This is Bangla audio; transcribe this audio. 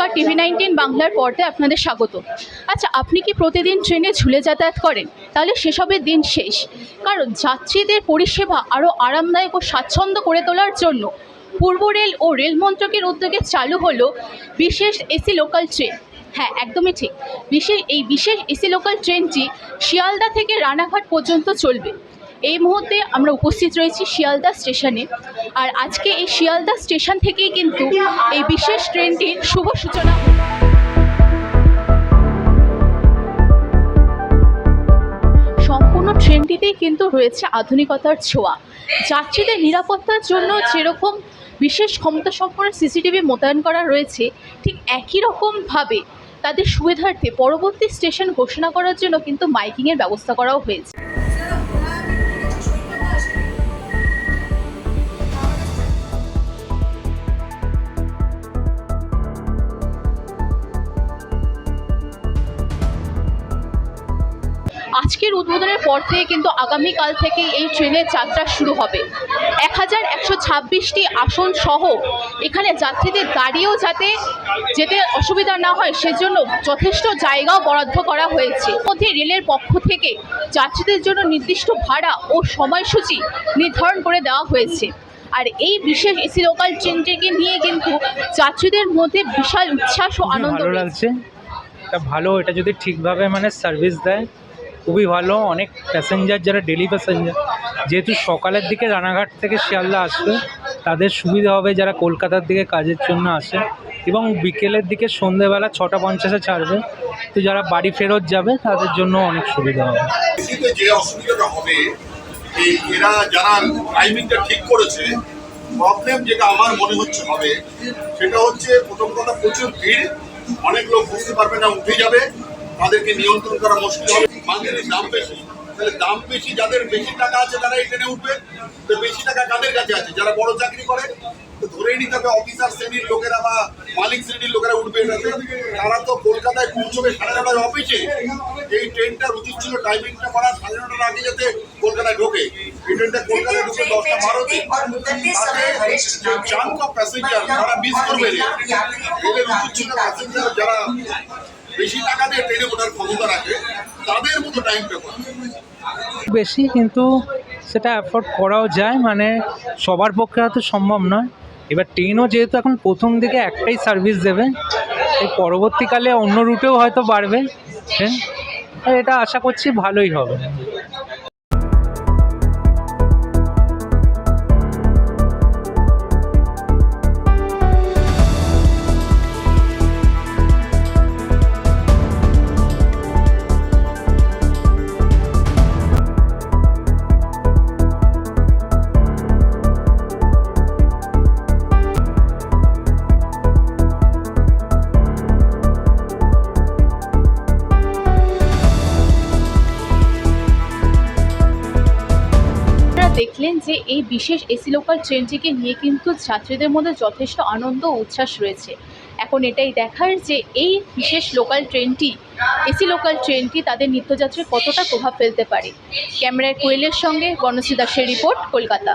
নমস্কার টিভি নাইনটিন বাংলার পর্দায় আপনাদের স্বাগত। আচ্ছা আপনি কি প্রতিদিন ট্রেনে ঝুলে যাতায়াত করেন? তাহলে সেসবের দিন শেষ। কারণ যাত্রীদের পরিষেবা আরও আরামদায়ক ও স্বাচ্ছন্দ্য করে তোলার জন্য পূর্ব রেল ও রেল মন্ত্রকের উদ্যোগে চালু হলো বিশেষ এসি লোকাল ট্রেন। হ্যাঁ একদমই ঠিক। বিশেষ, এই বিশেষ এসি লোকাল ট্রেনটি শিয়ালদা থেকে রানাঘাট পর্যন্ত চলবে। এই মুহূর্তে আমরা উপস্থিত রয়েছি শিয়ালদা স্টেশনে। আর আজকে এই শিয়ালদা স্টেশন থেকেই কিন্তু এই বিশেষ ট্রেনটির শুভ সূচনা সম্পূর্ণ ট্রেনটিতেই কিন্তু রয়েছে আধুনিকতার ছোঁয়া। যাত্রীদের নিরাপত্তার জন্য যেরকম বিশেষ ক্ষমতা সম্পন্ন সিসিটিভি মোতায়েন করা রয়েছে, ঠিক একই রকমভাবে তাদের সুবিধার্থে পরবর্তী স্টেশন ঘোষণা করার জন্য কিন্তু মাইকিংয়ের ব্যবস্থা করাও হয়েছে। আজকের উদ্বোধনের পর থেকে কিন্তু আগামীকাল থেকে এই ট্রেনের যাত্রা শুরু হবে। এক হাজার একশো ছাব্বিশটি আসন সহ এখানে যাত্রীদের দাঁড়িয়েও যাতে যেতে অসুবিধা না হয় সেজন্য যথেষ্ট জায়গাও বরাদ্দ করা হয়েছে। মধ্যে রেলের পক্ষ থেকে যাত্রীদের জন্য নির্দিষ্ট ভাড়া ও সময়সূচি নির্ধারণ করে দেওয়া হয়েছে। আর এই বিশেষ এসি লোকাল ট্রেনটিকে নিয়ে কিন্তু যাত্রীদের মধ্যে বিশাল উচ্ছ্বাস ও আনন্দ লাগছে। এটা ভালো এটা যদি ঠিকভাবে মানে সার্ভিস দেয় খুবই ভালো, অনেক প্যাসেঞ্জার যারা ডেলি প্যাসেঞ্জার যেহেতু সকালের দিকে রানাঘাট থেকে শিয়ালদা আসবে, তাদের সুবিধা হবে যারা কলকাতার দিকে কাজের জন্য আসে এবং বিকেলের দিকে সন্ধেবেলা ছটা পঞ্চাশে ছাড়বে। তো যারা বাড়ি ফেরত যাবে, তাদের জন্য অনেক সুবিধা হবে। যে অসুবিধাটা হবে এরা যারা টাইমিংটা ঠিক করেছে প্রবলেম যেটা আমার মনে হচ্ছে হবে, সেটা হচ্ছে প্রথম কথা প্রচুর ভিড়, অনেক লোক বুঝতে পারবে না, উঠে যাবে। তাদেরকে নিয়ন্ত্রণ করা মুশকিল হবে। মার্কেটের দাম বেশি। তাহলে দাম বেশি যাদের বেশি টাকা আছে তারা এই ট্রেনে উঠবে। তো বেশি টাকা কাদের কাছে আছে? যারা বড় চাকরি করে তো ধরেই নিতে হবে অফিসার শ্রেণির লোকেরা বা মালিক শ্রেণির লোকেরা উঠবে এটাতে। তারা তো কলকাতায় পৌঁছবে সাড়ে নটায় অফিসে এই ট্রেনটার উচিত ছিল টাইমিংটা করার সাড়ে নটার আগে যাতে কলকাতায় ঢোকে। এই ট্রেনটা কলকাতায় ঢুকে দশটা বারোতে চাঙ্ক অফ প্যাসেঞ্জার তারা মিস করবে। রেলের উচিত ছিল প্যাসেঞ্জার যারা ক্ষমতা রাখে, তাদের মতো টাইমটা করা। বেশি, কিন্তু সেটা অ্যাফোর্ড করাও যায় মানে সবার পক্ষে হয়তো সম্ভব নয়। এবার ট্রেনও যেহেতু এখন প্রথম দিকে একটাই সার্ভিস দেবে, এই পরবর্তীকালে অন্য রুটেও হয়তো বাড়বে আর এটা আশা করছি ভালোই হবে। আপনারা যে এই বিশেষ এসি লোকাল ট্রেনটিকে নিয়ে কিন্তু ছাত্রীদের মধ্যে যথেষ্ট আনন্দ উচ্ছ্বাস রয়েছে। এখন এটাই দেখার যে এই বিশেষ লোকাল ট্রেনটি, এসি লোকাল ট্রেনটি তাদের নিত্যযাত্রী কতটা প্রভাব ফেলতে পারে। ক্যামেরায় কোয়েলের সঙ্গে গণসী দাসের রিপোর্ট, কলকাতা।